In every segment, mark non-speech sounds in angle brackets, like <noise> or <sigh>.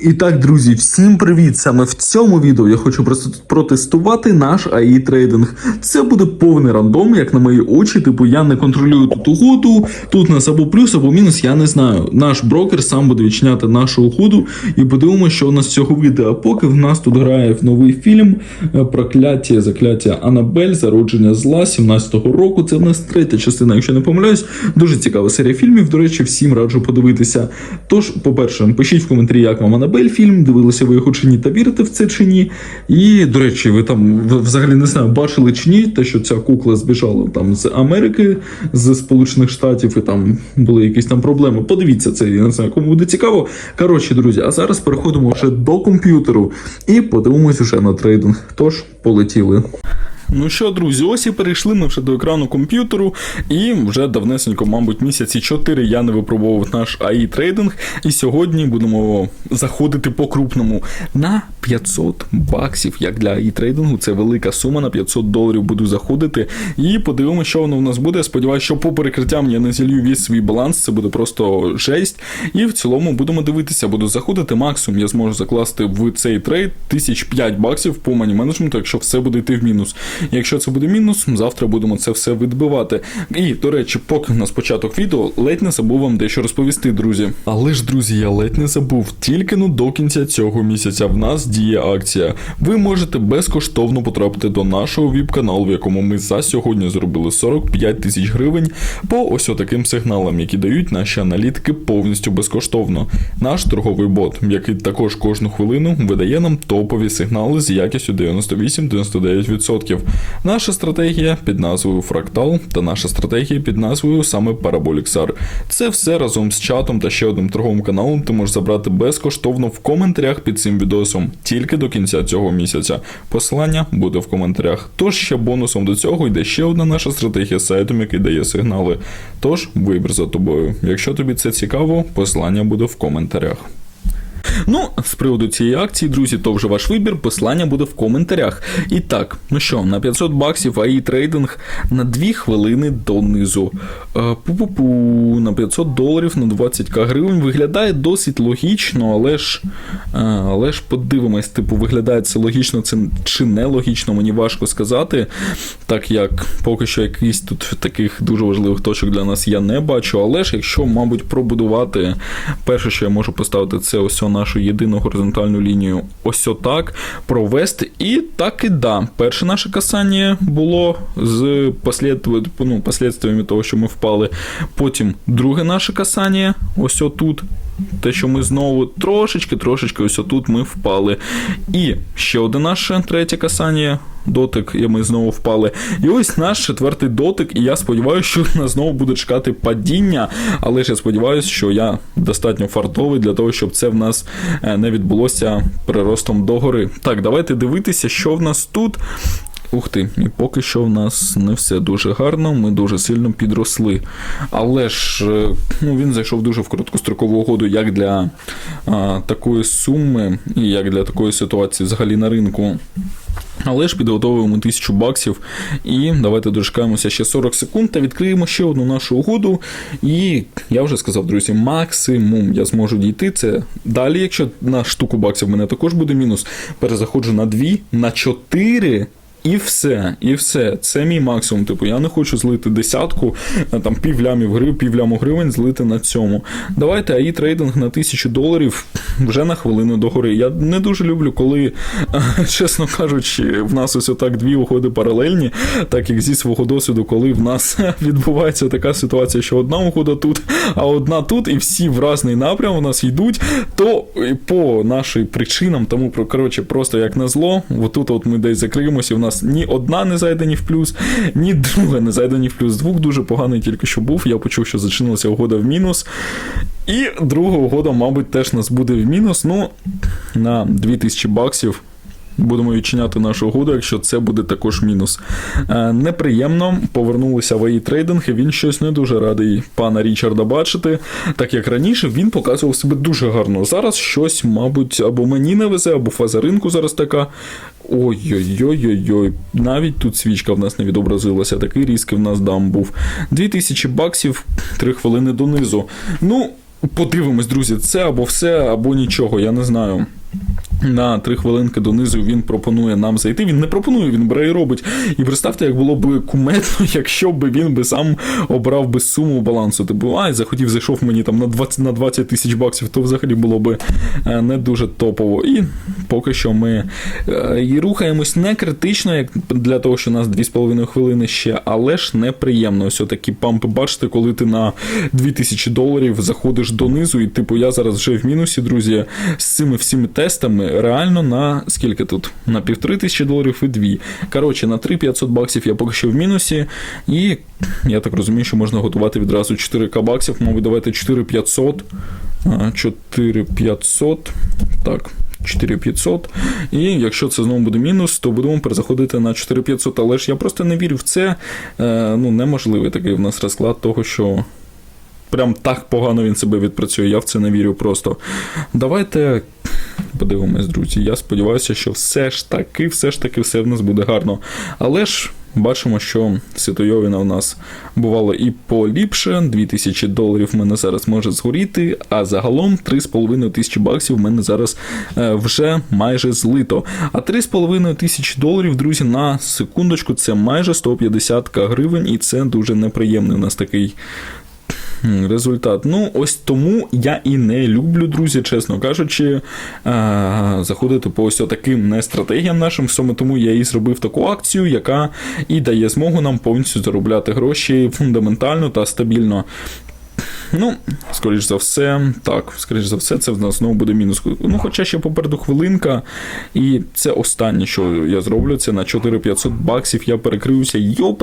І так, друзі, всім привіт! Саме в цьому відео я хочу протестувати наш AI трейдинг. Це буде повний рандом, як на мої очі. Типу, я не контролюю тут угоду. Тут нас або плюс, або мінус, я не знаю. Наш брокер сам буде відчиняти нашу угоду і подивимося, що у нас з цього вийде. А поки в нас тут грає новий фільм е, Прокляття, закляття Анабель, зародження зла 17-го року. Це в нас третя частина, якщо не помиляюсь. Дуже цікава серія фільмів. До речі, всім раджу подивитися. Тож, по-перше, пишіть в коментарі, як вам Анабель фільм, дивилися ви його чи ні, та вірите в це чи ні. І, до речі, ви там взагалі не знаю, бачили чи ні, те, що ця кукла збіжала там з Америки, з Сполучених Штатів, і там були якісь там проблеми. Подивіться це, я не знаю, кому буде цікаво. Коротше, друзі, а зараз переходимо вже до комп'ютеру і подивимось вже на трейдинг. Тож, полетіли. Ну що, друзі, ось і перейшли ми вже до екрану комп'ютеру, і вже давнесенько, мабуть, місяці 4 я не випробовував наш AI трейдинг. І сьогодні будемо заходити по крупному на 500 баксів. Як для AI трейдингу, це велика сума. На 500 доларів буду заходити. І подивимося, що воно в нас буде. Сподіваюся, що по перекриттям я не зілью весь свій баланс, це буде просто жесть. І в цілому будемо дивитися, буду заходити. Максимум я зможу закласти в цей трейд 1005 баксів по мані менеджменту, якщо все буде йти в мінус. Якщо це буде мінус, завтра будемо це все відбивати. І, до речі, поки на початок відео ледь не забув вам дещо розповісти, друзі. Але ж, друзі, я ледь не забув. Тільки ну до кінця цього місяця в нас діє акція. Ви можете безкоштовно потрапити до нашого віп-каналу, в якому ми за сьогодні зробили 45 тисяч гривень по ось таким сигналам, які дають наші аналітики повністю безкоштовно. Наш торговий бот, який також кожну хвилину видає нам топові сигнали з якістю 98-99%. Наша стратегія під назвою Фрактал та наша стратегія під назвою саме Параболіксар. Це все разом з чатом та ще одним торговим каналом ти можеш забрати безкоштовно в коментарях під цим відосом тільки до кінця цього місяця. Посилання буде в коментарях. Тож ще бонусом до цього йде ще одна наша стратегія сайтом, який дає сигнали. Тож вибір за тобою. Якщо тобі це цікаво, посилання буде в коментарях. Ну, з приводу цієї акції, друзі, то вже ваш вибір, посилання буде в коментарях. І так, ну що, на 500 баксів АІ трейдинг на 2 хвилини донизу. Е, Пу-пу-пу, на 500 доларів на 20к гривень виглядає досить логічно, але ж е, але ж подивимось, типу, виглядає це логічно це чи не логічно, мені важко сказати. Так як поки що якийсь тут таких дуже важливих точок для нас я не бачу. Але ж якщо, мабуть, пробудувати, перше, що я можу поставити, це ось нашу єдину горизонтальну лінію ось отак провести. І так і да. Перше наше касання було з послід... ну, того, що ми впали. Потім друге наше касання, ось отут. Те, що ми знову трошечки-трошечки ось отут ми впали. І ще одне наше третє касання, дотик, і ми знову впали. І ось наш четвертий дотик, і я сподіваюся, що <laughs> нас знову буде чекати падіння. Але ж я сподіваюся, що я достатньо фартовий для того, щоб це в нас не відбулося приростом догори. Так, давайте дивитися, що в нас тут. Ух ти, і поки що в нас не все дуже гарно, ми дуже сильно підросли. Але ж ну, він зайшов дуже в короткострокову угоду, як для а, такої суми, і як для такої ситуації взагалі на ринку. Але ж підготовуємо 1000 баксів. І давайте дочекаємося ще 40 секунд та відкриємо ще одну нашу угоду. І я вже сказав, друзі, максимум я зможу дійти. Це далі, якщо на штуку баксів в мене також буде мінус, перезаходжу на 2, на 4. І все, і все. Це мій максимум. Типу, я не хочу злити десятку, там пів лямів грив, пів ляму гривень злити на цьому. Давайте АІ трейдинг на тисячу доларів вже на хвилину догори. Я не дуже люблю, коли, <laughs> чесно кажучи, в нас ось отак дві уходи паралельні, так як зі свого досвіду, коли в нас <laughs> відбувається така ситуація, що одна ухода тут, а одна тут, і всі в разний напрям у нас йдуть, то по нашим причинам, тому коротше, просто як на зло, отут от ми десь закриємося, і в нас ні одна не зайде ні в плюс, ні друга не зайде ні в плюс. Двох дуже поганий тільки що був. Я почув, що зачинилася угода в мінус. І друга угода, мабуть, теж нас буде в мінус. Ну, на 2000 баксів. Будемо відчиняти нашу угоду, якщо це буде також мінус. Е, неприємно повернулися в АІ трейдинг, і він щось не дуже радий пана Річарда бачити. Так як раніше він показував себе дуже гарно. Зараз щось, мабуть, або мені не везе, або фаза ринку зараз така. Ой-ой-ой-ой-ой, навіть тут свічка в нас не відобразилася, такий різкий в нас дам був. 2000 баксів, 3 хвилини донизу. Ну, Подивимось, друзі, це або все, або нічого, я не знаю. На три хвилинки донизу він пропонує нам зайти. Він не пропонує, він бере і робить. І представте, як було б куметно, <laughs> якщо б він би сам обрав би суму балансу. Типу, ай, захотів, зайшов мені там на 20 на 20 тисяч баксів, то взагалі було б е, не дуже топово. І поки що ми е, і рухаємось не критично, як для того, що у нас 2,5 хвилини ще, але ж неприємно. Ось такі пампи, бачите, коли ти на 2000 доларів заходиш донизу, і типу я зараз вже в мінусі, друзі, з цими всіми тестами реально на скільки тут? На півтори тисячі доларів і дві. Коротше, на 3500 баксів я поки що в мінусі, і я так розумію, що можна готувати відразу 4к баксів, мабуть, давайте 4500. А, 4500. Так. 4500. І якщо це знову буде мінус, то будемо перезаходити на 4500. Але ж я просто не вірю в це. Е, ну, неможливий такий в нас розклад того, що прям так погано він себе відпрацює. Я в це не вірю просто. Давайте подивимось, друзі. Я сподіваюся, що все ж таки, все ж таки, все в нас буде гарно. Але ж. Бачимо, що Святойовіна у нас бувало і поліпше. 2000 доларів в мене зараз може згоріти, а загалом 3,5 тисячі баксів в мене зараз е, вже майже злито. А 3,5 тисячі доларів, друзі, на секундочку, це майже 150 гривень, і це дуже неприємний у нас такий Результат. Ну, ось тому я і не люблю, друзі, чесно кажучи, заходити по ось таким не стратегіям нашим. Саме тому я і зробив таку акцію, яка і дає змогу нам повністю заробляти гроші фундаментально та стабільно. Ну, скоріш за все, так, скоріш за все, це в нас знову буде мінус. Ну, хоча ще попереду хвилинка, і це останнє, що я зроблю, це на 4500 баксів я перекрився. Йо,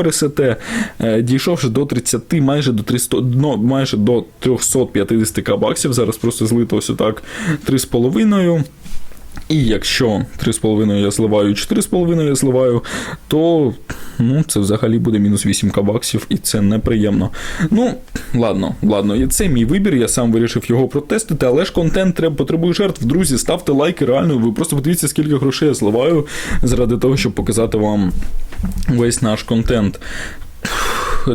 е, дійшовши до 30, майже до 300, ну, майже до 350к баксів. Зараз просто злито ось отак 3,5. І якщо 3,5 я зливаю, 4,5 я зливаю, то ну, це взагалі буде мінус 8 баксів, і це неприємно. Ну, ладно, ладно, і це мій вибір, я сам вирішив його протестити, але ж контент треба потребує жертв. Друзі, ставте лайки, реально, ви просто подивіться, скільки грошей я зливаю заради того, щоб показати вам весь наш контент.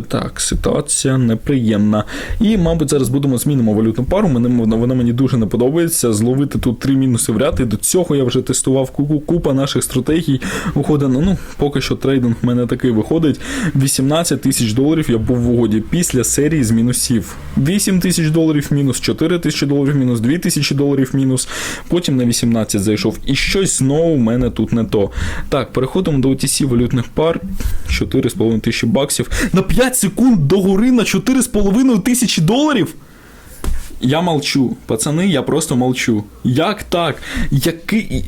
Так, ситуація неприємна. І, мабуть, зараз будемо змінимо валютну пару. Мене вона, мені дуже не подобається. Зловити тут три мінуси в ряд. І до цього я вже тестував купа наших стратегій. Виходить, ну, ну поки що трейдинг в мене такий виходить. 18 тисяч доларів я був в угоді після серії з мінусів. 8 тисяч доларів мінус, 4 тисячі доларів мінус, 2 тисячі доларів мінус. Потім на 18 зайшов. І щось знову в мене тут не то. Так, переходимо до OTC валютних пар. 4,5 тисячі баксів. На 5 секунд до гори на 4,5 тисячі доларів. Я молчу, пацани, я просто молчу. Як так? Який.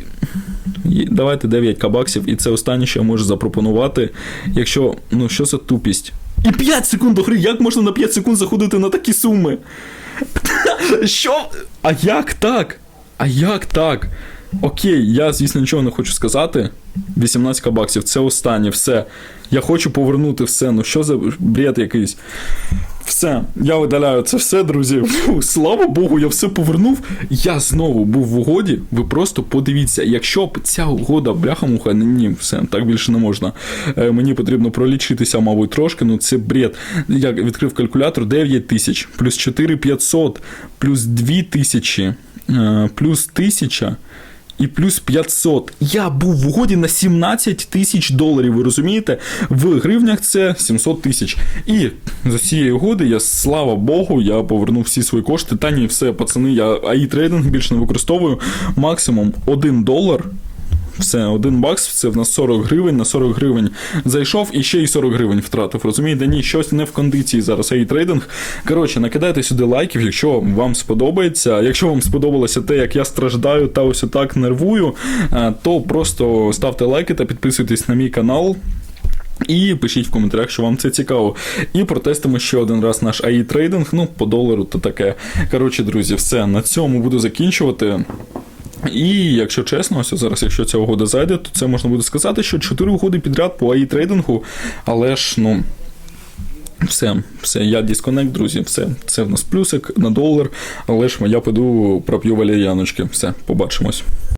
Давайте 9 кабаксів, і це останнє, що я можу запропонувати. Якщо. Ну, що за тупість? І 5 секунд до гри, як можна на 5 секунд заходити на такі суми? <laughs> Що? А як так? А як так? Окей, я, звісно, нічого не хочу сказати. 18 баксів, це останнє, все. Я хочу повернути все. Ну що за бред якийсь? Все, я видаляю це все, друзі. Фу, слава Богу, я все повернув. Я знову був в угоді. Ви просто подивіться, якщо б ця угода бляха-муха, ні, все, так більше не можна. Е, мені потрібно пролічитися, мабуть, трошки, ну це бред. Я відкрив калькулятор 9 тисяч, плюс 4500, плюс 2 тисячі, е, плюс 1000 і плюс 500. Я був в угоді на 17 тисяч доларів. Ви розумієте? В гривнях це 700 тисяч. І з цієї угоди я, слава Богу, я повернув всі свої кошти. Та ні, все, пацани, я АІ трейдинг більше не використовую. Максимум 1 долар. Все, один бакс, це в нас 40 гривень, на 40 гривень зайшов і ще й 40 гривень втратив. Розумієте, ні, щось не в кондиції зараз ей трейдинг. Коротше, накидайте сюди лайків, якщо вам сподобається. Якщо вам сподобалося те, як я страждаю та ось отак нервую, е, то просто ставте лайки та підписуйтесь на мій канал. І пишіть в коментарях, що вам це цікаво. І протестимо ще один раз наш AI трейдинг, ну, по долару то таке. Коротше, друзі, все, на цьому буду закінчувати. І якщо чесно, ось зараз, якщо ця угода зайде, то це можна буде сказати, що 4 угоди підряд по АІ трейдингу, але ж, ну. Все, все, я дисконект, друзі, все. Це в нас плюсик на долар, але ж я піду проп'ю валер'яночки. Все, побачимось.